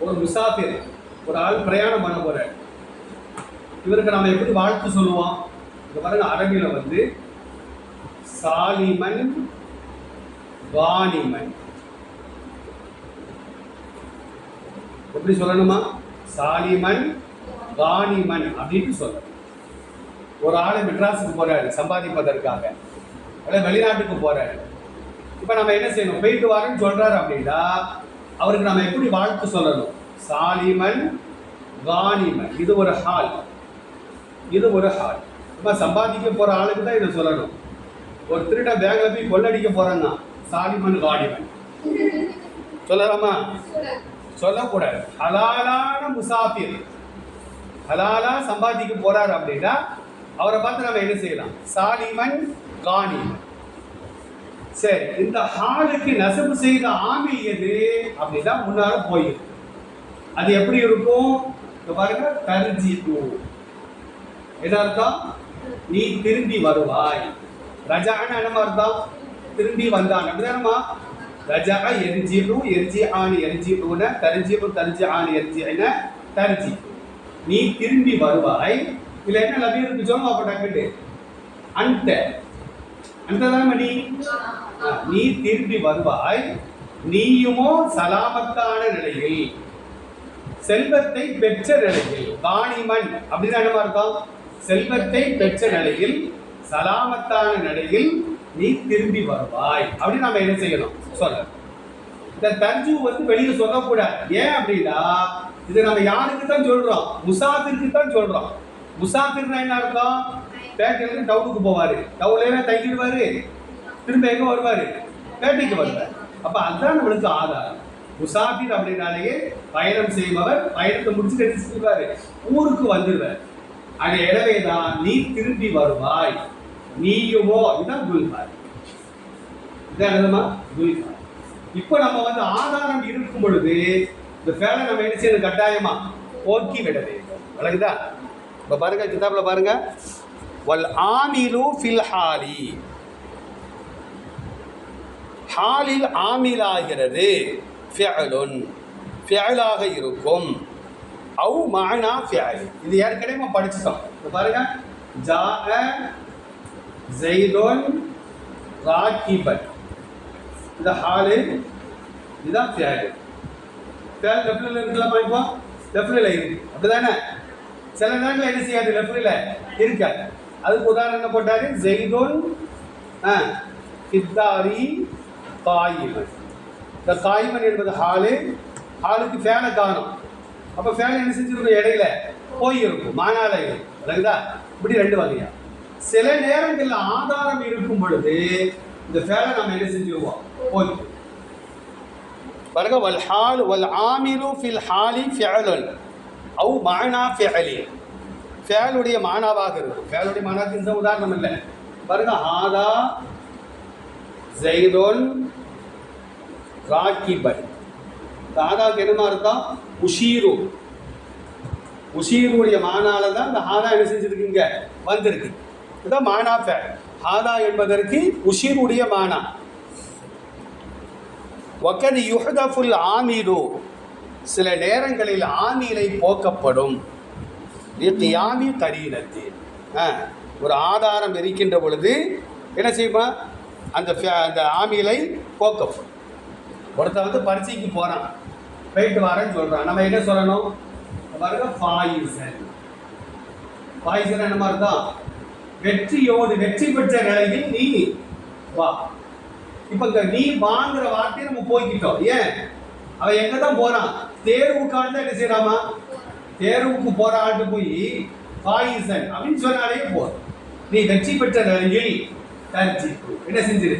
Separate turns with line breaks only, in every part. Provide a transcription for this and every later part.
ஒரு முசாஃபிர் ஒரு ஆள் பிரயாணம் பண்ண போறார். இவருக்கு நம்ம எப்படி வாழ்த்து சொல்லுவோம்? இந்த பாருங்க அரபியில் வந்து சாலிமன் வாணிமன் எப்படி சொல்லணுமா? சாலிமன் வாணிமன் அப்படின்னு சொல்லணும். ஒரு ஆள் மெட்ராஸுக்கு போறாரு சம்பாதிப்பதற்காக. அல்லது வெளிநாட்டுக்கு போறாரு. இப்போ நம்ம என்ன செய்யணும்? போயிட்டு வரேன்னு சொல்றாரு அப்படின்னா அவருக்கு நம்ம எப்படி வாழ்த்து சொல்லணும்? சாலிமன் கானிமன் இது ஒரு ஹால். இது ஒரு ஹால். நம்ம சம்பாதிக்க போகிற ஆளுக்கு தான் இதை சொல்லணும். ஒரு திருட பேங்கில் போய் கொள்ளடிக்க போறாங்க சாலிமன் கானிமன் சொல்லலாமா? சொல்லக்கூடாது. ஹலாலான முசாஃபிர். ஹலாலா சம்பாதிக்க போகிறார் அப்படின்னா அவரை பார்த்து நம்ம என்ன செய்யலாம்? சாலிமன் காணிமன் சரி இந்த ஹாலுக்கு நெசவு செய்த ஆமை எது? அப்படின்னா முன்னால போயிருக்கு. அது எப்படி இருக்கும்? இங்க பாருங்க தர்ஜித்து என்ன அர்த்தம்? நீ திரும்பி வருவாய். ரஜான்னு என்ன அர்த்தம்? திரும்பி வந்தான். அப்படிதானமா ரஜா எரிஜினு எரிஜி ஆணி எரிஜினு தரிஜினு தரிஜி ஆணி எரிஜின தரிஜி நீ திரும்பி வருவாய். இதுல என்ன லபியம் இருக்கு? சொல்லுங்க அப்ப டக்குட்டு அன்ட்ட அந்த நீ நீ திரும்பி வருவாய். நீயுமோ சலாமத்தான நிலையில் செல்வத்தை பெற்ற நிலையில் காணிமன் அப்படின்னு என்ன அர்த்தம்? செல்வத்தை பெற்ற நிலையில் சலாமத்தான நிலையில் நீ திரும்பி வருவாய். அப்படின்னு நம்ம என்ன செய்யணும்? சொல்ல இந்த தர்ஜு வந்து வெளியில் சொல்லக்கூடாது. ஏன் அப்படின்னா இது நம்ம யாருக்கு தான் சொல்றோம்? முசாஃபிருக்கு தான் சொல்றோம். முசாஃபிர்னா என்ன அர்த்தம்? பேட்டையில டவுனுக்கு போவார். டவுன்ல தங்கிடுவார் திரும்ப எங்க வருவார்? பேட்டைக்கு வருவார். அப்போ அதுதான் நம்மளுக்கு ஆதாரம். முசாஃபிர் அப்படின்னாலேயே பயணம் செய்பவர் பயணத்தை முடிச்சுட்டு என்ன செய்வாரு ஊருக்கு வந்துடுவார் அந்த இடவே தான். நீ திரும்பி வருவாய். நீயுமோ இதுதான் குல்பார் இதான் என்னதுமா? குல்பார் இப்போ நம்ம வந்து ஆதாரம் இருக்கும் பொழுது இந்த ஃபேலை நம்ம என்ன செய்யணும்? கட்டாயமா போக்கி விட வேண்டும். விளக்குதா இப்போ பாருங்க கிதாப்ல பாருங்க. வல் ஆமிலு ஃபில் ஹாலி. ஹாலில் ஆமிலாகிறது ஃபியலுன் ஃபியலாக இருக்கும். அவு மானா ஃபியல் இது ஏற்கனவே நம்ம படிச்சிட்டோம். இப்போ பாருங்க. ஜாஅ ஜெய்துன் ராக்கிபன். இந்த ஹாலு இதுதான் ஃபியல் ஃபியல் லெஃப்டில் இருக்கலாம் இப்போ? லெஃப்டில் இருக்கு. அப்படிதானே? சில நேரங்களில் என்ன செய்யாது? லெஃப்டில் இருக்காது அதுக்கு உதாரணம் என்ன போட்டாரு? ஜெய்தோன் ஆ கித்தாரி காயிமன். இந்த காயிமன் என்பது ஹாலு. ஹாலுக்கு ஃபேனை காணும். அப்போ ஃபேன் என்ன செஞ்சிருக்கும்? இடையில போயிருக்கும். மானால இருக்கும் விளங்குதா இப்படி ரெண்டு வகையா. சில நேரங்களில் ஆதாரம் இருக்கும் பொழுது இந்த ஃபேனை நம்ம என்ன செஞ்சிருவோம்? போய்க்கும் பாருங்க வல் ஹால் வல் ஆமிலு ஃபில் ஹாலி ஃபியலுன் அவு மானா ஃபியலி ஃபேலுடைய மானாவாக இருக்கும். ஃபேலுடைய மானாவுக்கு இந்த உதாரணம் இல்லை. பாருங்க ஹாதா ஜெய்தோன் ராக்கிபன். ஹாதாவுக்கு என்னமா அர்த்தம்? உஷீரு. உஷீருடைய மானால தான் இந்த ஹாதா என்ன செஞ்சிருக்குங்க வந்திருக்கு. இதுதான் மானா ஃபேல். ஹாதா என்பதற்கு உஷீருடைய மானா. வக்கது யுஹதஃபுல் ஆமீரு சில நேரங்களில் ஆமீலை போக்கப்படும். தியாமி கரீனத்தில் ஒரு ஆதாரம் இருக்கின்ற பொழுது என்ன செய்யுமா? அந்த ஃபே- அந்த ஆமியலை போக்கப்படும் ஒருத்தர் வந்து பரீட்சைக்கு போகிறான் போயிட்டு வரேன்னு சொல்கிறான் நம்ம என்ன சொல்லணும்? பாருங்க பாயிசன். பாயிசன் என்ன மாதிரி தான்? வெற்றியோடு வெற்றி பெற்ற நிலையில் நீ வா. இப்போ இந்த நீ வாங்குற வார்த்தையை நம்ம போய்கிட்டோம் ஏன்? அவன் எங்கே தான் போகிறான் போறான்? தான் என்ன செய்யறாமா தேர்வுக்கு போற ஆண்டு போய் பாயிசன் அப்படின்னு சொன்னாலே போதும். நீ வெற்றி பெற்ற நிலையில் தரிச்சிப்பு என்ன செஞ்சிரு?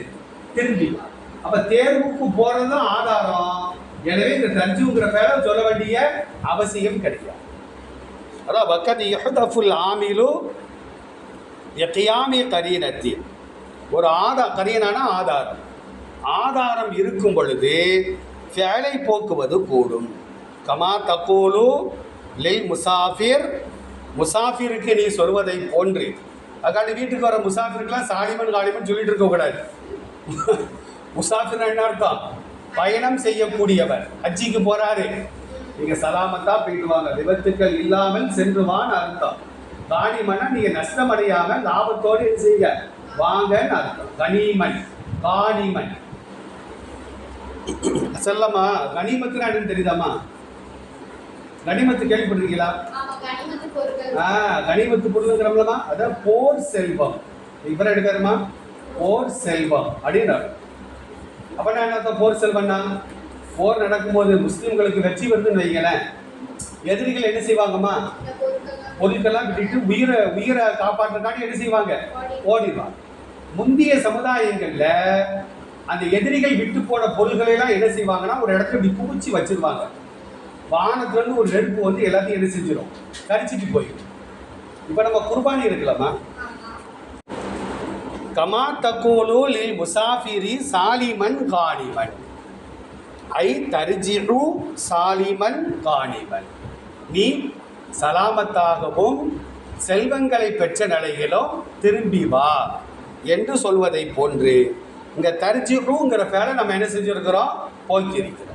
திரும்பி அப்போ அப்ப தேர்வுக்கு போறதுதான் ஆதாரம். எனவே இந்த தர்ஜுங்கிற பேரை சொல்ல வேண்டிய அவசியம் கிடையாது. அதான் வக்கது யஹ்தஃபுல் ஆமிலு யகியாமி கரீனத்தில் ஒரு ஆதா கரீனான ஆதாரம். ஆதாரம் இருக்கும் பொழுது ஃபேலை போக்குவது கூடும். கமா தக்கோலு லில் முசாஃபிர் முசாஃபிருக்கு நீ சொல்வதை போன்று. அதுக்காண்டி வீட்டுக்கு வர முசாஃபிருக்கெல்லாம் சாலிமன் காலிமன் சொல்லிட்டு இருக்கக்கூடாது முசாஃபிர் என்ன அர்த்தம்? பயணம் செய்யக்கூடியவர். ஹஜ்ஜிக்கு போகிறாரு நீங்கள் சலாமத்தா போயிட்டு வாங்க. விபத்துக்கள் இல்லாமல் சென்றுவான் அர்த்தம். காணிமனா நீங்கள் நஷ்டம் அடையாமல் லாபத்தோடு என்ன செய்யுங்க? வாங்கன்னு அர்த்தம். கனிமன் காணிமன் செல்லம்மா கனிமத்துனா என்னன்னு தெரியுதாம்மா? கனிமத்து கேள்விப்பட்டிருக்கீங்களா? ஆ கனிமத்து பொருளுங்கிறோம்லமா அதான் போர் செல்வம். இவர் எடுக்காருமா போர் செல்வம் அப்படின்னு அப்ப நான் என்ன போர் செல்வம்னா? போர் நடக்கும்போது முஸ்லிம்களுக்கு வெற்றி வருதுன்னு வைங்களேன். எதிரிகள் என்ன செய்வாங்கம்மா? பொருட்கள்லாம். விட்டுட்டு உயிரை உயிரை காப்பாற்றுறதுக்காண்டி என்ன செய்வாங்க? ஓடிடுவாங்க. முந்தைய சமுதாயங்கள்ல அந்த எதிரிகள் விட்டு போன பொருள்களை எல்லாம் என்ன செய்வாங்கன்னா ஒரு இடத்துல இப்படி குவிச்சு வச்சிருவாங்க. வானத்துலேருந்து ஒரு நெருப்பு வந்து எல்லாத்தையும் என்ன செஞ்சிடும் கரிச்சிட்டு போயிடும். இப்போ நம்ம குர்பானி இருக்கலாமா கமா தக்கூலு லில் முசாஃபிரி சாலிமன் காணிமன். ஐ தர்ஜிஹு சாலிமன் காணிமன். நீ சலாமத்தாகவும் செல்வங்களை பெற்ற நிலையிலும் திரும்பி வா என்று சொல்வதை போன்று இங்கே தர்ஜிஹுங்கிற பேரை நம்ம என்ன செஞ்சுருக்கிறோம்? போக்கியிருக்கிறோம்.